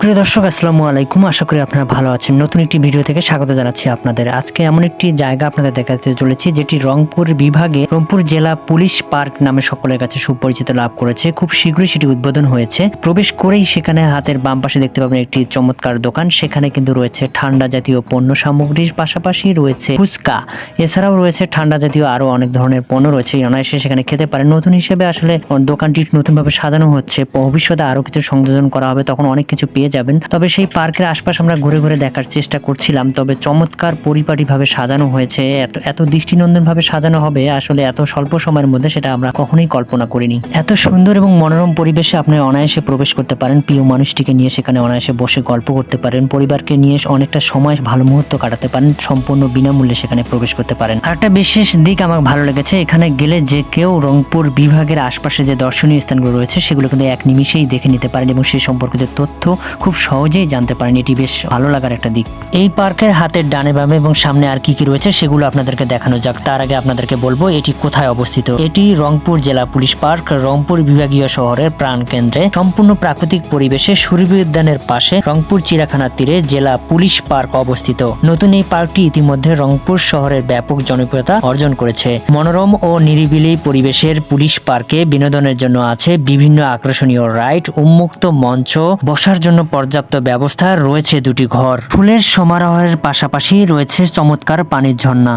সুপ্রিয় দর্শক, আসসালামু আলাইকুম। আশা করি আপনারা ভালো আছেন। নতুন একটি ভিডিও থেকে স্বাগত জানাচ্ছি আপনাদের। আজকে এমন একটি জায়গা আপনাদের দেখাতে চলেছি, যেটি রংপুর বিভাগে রংপুর জেলা পুলিশ পার্ক নামে সকলের কাছে সুপরিচিত লাভ করেছে। খুব শীঘ্রই সেটি উদ্বোধন হয়েছে। প্রবেশ করেই সেখানে হাতের বাম পাশে দেখতে পাবেন একটি চমৎকার দোকান। সেখানে কিন্তু রয়েছে ঠান্ডা জাতীয় পণ্য সামগ্রীর পাশাপাশি রয়েছে ফুচকা। এছাড়াও রয়েছে ঠান্ডা জাতীয় আরও অনেক ধরনের পণ্য রয়েছে। অনায়াসে সেখানে খেতে পারেন। নতুন হিসেবে আসলে দোকানটি নতুনভাবে সাজানো হচ্ছে। ভবিষ্যতে আরও কিছু সংযোজন করা হবে। তখন অনেক কিছু পেয়ে যাবেন। তবে সেই পার্কের আশপাশ আমরা ঘুরে ঘুরে দেখার চেষ্টা করছিলাম, তবে চমৎকার পরিপাটিভাবে সাজানো হয়েছে। এত এত দৃষ্টিনন্দন ভাবে সাজানো হবে, আসলে এত স্বল্প সময়ের মধ্যে সেটা আমরা কখনোই কল্পনা করিনি। এত সুন্দর এবং মনোরম পরিবেশে আপনি অনায়াসে প্রবেশ করতে পারেন, প্রিয় মানুষটিকে নিয়ে সেখানে অনায়াসে বসে গল্প করতে পারেন, পরিবারকে নিয়ে অনেকটা সময়, ভালো মুহূর্ত কাটাতে পারেন, সম্পূর্ণ বিনামূল্যে সেখানে প্রবেশ করতে পারেন। আর একটা বিশেষ দিক আমার ভালো লেগেছে, এখানে গেলে যে কেউ রংপুর বিভাগের আশপাশে যে দর্শনীয় স্থানগুলো রয়েছে, সেগুলো কিন্তু এক নিমিষেই দেখে নিতে পারেন এবং সেই সম্পর্কিত তথ্য খুব সহজেই জানতে পারেন। এটি বেশ ভালো লাগার একটা দিক। এই পার্কের হাতের ডানে বামে এবং সামনে আর কি কি রয়েছে সেগুলো আপনাদেরকে দেখানো যাক। তার আগে আপনাদেরকে বলব, এটি কোথায় অবস্থিত? এটি রংপুর জেলা পুলিশ পার্ক, রংপুর বিভাগীয় শহরের প্রাণ কেন্দ্রে। সম্পূর্ণ প্রাকৃতিক পরিবেশে সুরভি উদ্যানের পাশে রংপুর চিড়াখানার তীরে জেলা পুলিশ পার্ক অবস্থিত। নতুন এই পার্কটি ইতিমধ্যে রংপুর শহরের ব্যাপক জনপ্রিয়তা অর্জন করেছে। মনোরম ও নিরিবিলি পরিবেশের পুলিশ পার্কে বিনোদনের জন্য আছে বিভিন্ন আকর্ষণীয় রাইড, উন্মুক্ত মঞ্চ, বসার জন্য পর্যাপ্ত ব্যবস্থা রয়েছে দুটি ঘর। ফুলের সমারোহের পাশাপাশি রয়েছে চমৎকার পানির ঝর্ণা।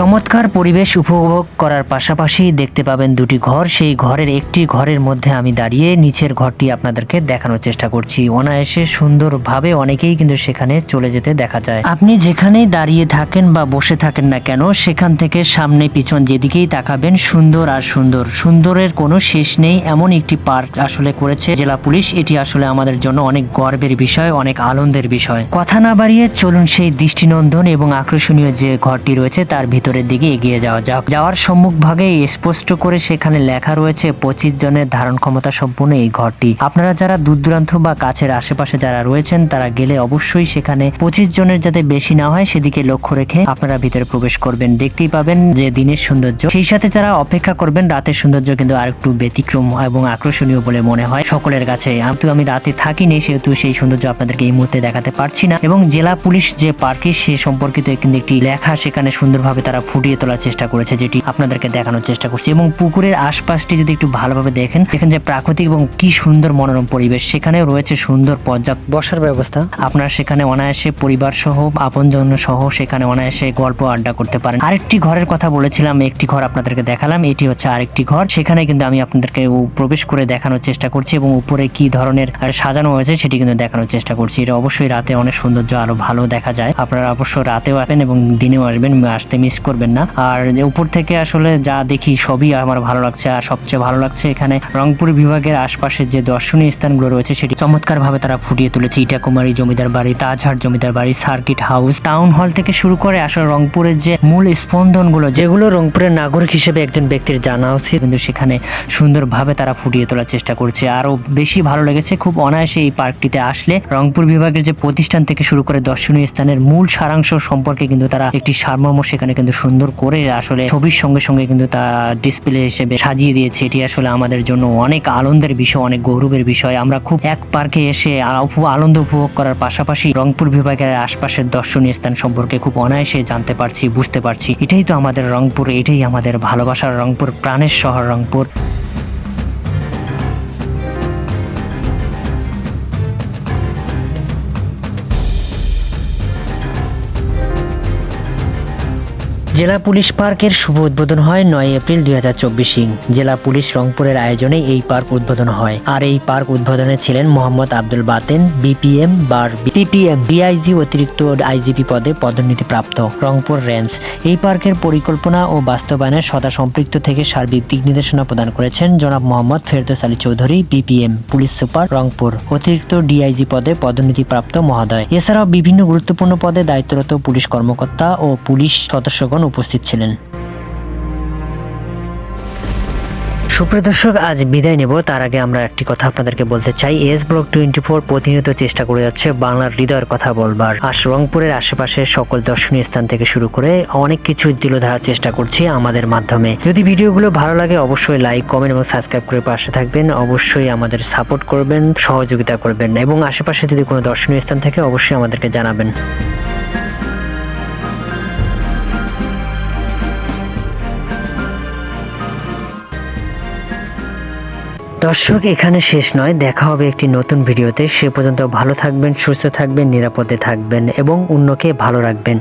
চমৎকার পরিবেশ উপভোগ করার পাশাপাশি দেখতে পাবেন দুটি ঘর। সেই ঘরের একটি ঘরের মধ্যে আমি দাঁড়িয়ে নিচের ঘরটি আপনাদেরকে দেখানোর চেষ্টা করছি। অনায়াসে সুন্দরভাবে অনেকেই কিন্তু সেখানে চলে যেতে দেখা যায়। আপনি যেখানেই দাঁড়িয়ে থাকেন বা বসে থাকেন না কেন, সেখান থেকে সামনে পিছন যেদিকেই তাকাবেন, সুন্দর আর সুন্দর। সুন্দরের কোনো শেষ নেই, এমন একটি পার্ক আসলে করেছে জেলা পুলিশ। এটি আসলে আমাদের জন্য অনেক গর্বের বিষয়, অনেক আনন্দের বিষয়। কথা না বাড়িয়ে চলুন সেই দৃষ্টিনন্দন এবং আকর্ষণীয় যে ঘরটি রয়েছে, তার ভিতরের দিকে এগিয়ে যাওয়া যাক। যাওয়ার সম্মুখ ভাগে স্পষ্ট করে সেখানে লেখা রয়েছে, পঁচিশ জনের ধারণ ক্ষমতা সম্পূর্ণ এই ঘরটি। আপনারা যারা দূর দূরান্ত বা কাছের আশেপাশে যারা রয়েছেন, তারা গেলে অবশ্যই সেখানে পঁচিশ জনের যাতে বেশি না হয়, সেদিকে লক্ষ্য রেখে আপনারা ভিতরে প্রবেশ করবেন। দেখতেই পাবেন যে দিনের সৌন্দর্য। সেই সাথে যারা অপেক্ষা করবেন, রাতের সৌন্দর্য কিন্তু আর একটু ব্যতিক্রম এবং আকর্ষণীয় বলে মনে হয় সকলের কাছে। কিন্তু আমি রাতে থাকিনি, সেহেতু সেই সৌন্দর্য আপনাদেরকে এই মুহূর্তে দেখাতে পারছি না। এবং জেলা পুলিশ যে পার্কে সে সম্পর্কিত কিন্তু একটি লেখা, সেখানে সুন্দরভাবে তারা ফুটিয়ে তোলার চেষ্টা করেছে যেটি আপনাদেরকে দেখানোর চেষ্টা করছি। এবং পুকুরের আশপাশটি যদি একটু ভালোভাবে দেখেন দেখেন যে প্রাকৃতিক এবং কি সুন্দর মনোরম পরিবেশ সেখানেও রয়েছে সুন্দর পর্যাপ্ত বসার ব্যবস্থা। আপনারা সেখানে অনায়াসে পরিবার সহ আপনজন সহ সেখানে অনায়াসে গল্প আড্ডা করতে পারেন। আরেকটি ঘরের কথা বলেছিলাম একটি ঘর আপনাদেরকে দেখালাম এটি হচ্ছে আরেকটি ঘর। সেখানে কিন্তু আমি আপনাদেরকে প্রবেশ করে দেখানোর চেষ্টা করছি এবং উপরে কি ধরনের সাজানো হয়েছে সেটি কিন্তু দেখানোর চেষ্টা করছি। এটা অবশ্যই রাতে অনেক সৌন্দর্য আরও ভালো দেখা যায়। আপনারা অবশ্য রাতেও আসবেন এবং দিনেও আসবেন আসতে মিস করবেন না। আর উপর থেকে আসলে যা দেখি সবই আমার ভালো লাগছে। আর সবচেয়ে ভালো লাগছে এখানে রংপুর বিভাগের আশপাশে যে দর্শনীয় স্থানগুলো রয়েছে সেটি চমৎকার ভাবে তারা ফুটিয়ে তুলেছে। ইটাকুমারী জমিদার বাড়ি, তাজহাট জমিদার বাড়ি, সার্কিট হাউস, টাউন হল থেকে শুরু করে আসলে রংপুরের যে মূল স্পন্দনগুলো, যেগুলো রংপুরের নাগরিক হিসেবে একজন ব্যক্তির জানা উচিত। কিন্তু সেখানে সুন্দরভাবে তারা ফুটিয়ে তোলার চেষ্টা করছে। আরও বেশি ভালো লেগেছে খুব অনায়াসে এই পার্কটিতে আসলে রংপুর বিভাগের যে প্রতিষ্ঠান থেকে শুরু করে দর্শনীয় স্থানের মূল সারাংশ সম্পর্কে কিন্তু তারা একটি সারমর্ম সেখানে কিন্তু সুন্দর করে আসলে ছবির সঙ্গে সঙ্গে কিন্তু তা ডিসপ্লে হিসেবে সাজিয়ে দিয়েছে। এটি আসলে আমাদের জন্য অনেক আনন্দের বিষয়, অনেক গৌরবের বিষয়। আমরা খুব এক পার্কে এসে আনন্দ উপভোগ করার পাশাপাশি রংপুর বিভাগের আশপাশের দর্শনীয় স্থান সম্পর্কে খুব অনায়াসে জানতে পারছি, বুঝতে পারছি। এটাই তো আমাদের রংপুর, এটাই আমাদের ভালোবাসার রংপুর, প্রাণের শহর রংপুর। জেলা পুলিশ পার্কের শুভ উদ্বোধন হয় নয় এপ্রিল দুই হাজার চব্বিশে। জেলা পুলিশ রংপুরের আয়োজনে এই পার্ক উদ্বোধন হয়। আর এই পার্ক উদ্বোধনে ছিলেন Mohammad Abdul Baten, BPM, bar PPM DIG অতিরিক্ত আইজিপি পদে পদোন্নতি প্রাপ্ত রংপুর রেঞ্জ। এই পার্কের পরিকল্পনা ও বাস্তবায়নে সদা সম্পৃক্ত থেকে সার্বিক দিক নির্দেশনা প্রদান করেছেন জনাব Mohammad Ferdous Ali Chowdhury, BPM, police super, Rangpur. অতিরিক্ত ডিআইজি পদে পদোন্নতি প্রাপ্ত মহোদয়। এছাড়াও বিভিন্ন গুরুত্বপূর্ণ পদে দায়িত্বরত পুলিশ কর্মকর্তা ও পুলিশ সদস্যগণ উপস্থিত ছিলেন। সুপ্রিয় দর্শক, আজ বিদায় নেব। তার আগে আমরা একটি কথা আপনাদেরকে বলতে চাই। এস ব্লক টোয়েন্টি ফোর প্রতিনিয়ত চেষ্টা করে যাচ্ছে বাংলার হৃদয়ের কথা বলবার। আর রংপুরের আশেপাশে সকল দর্শনীয় স্থান থেকে শুরু করে অনেক কিছু তুলে ধরার চেষ্টা করছি আমাদের মাধ্যমে। যদি ভিডিওগুলো ভালো লাগে, অবশ্যই লাইক, কমেন্ট এবং সাবস্ক্রাইব করে পাশে থাকবেন। অবশ্যই আমাদের সাপোর্ট করবেন, সহযোগিতা করবেন এবং আশেপাশে যদি কোনো দর্শনীয় স্থান থাকে, অবশ্যই আমাদেরকে জানাবেন। দর্শক, এখানে শেষ নয়। দেখা হবে একটি নতুন ভিডিওতে। সে পর্যন্ত ভালো থাকবেন, সুস্থ থাকবেন, নিরাপদে থাকবেন এবং অন্যকে ভালো রাখবেন।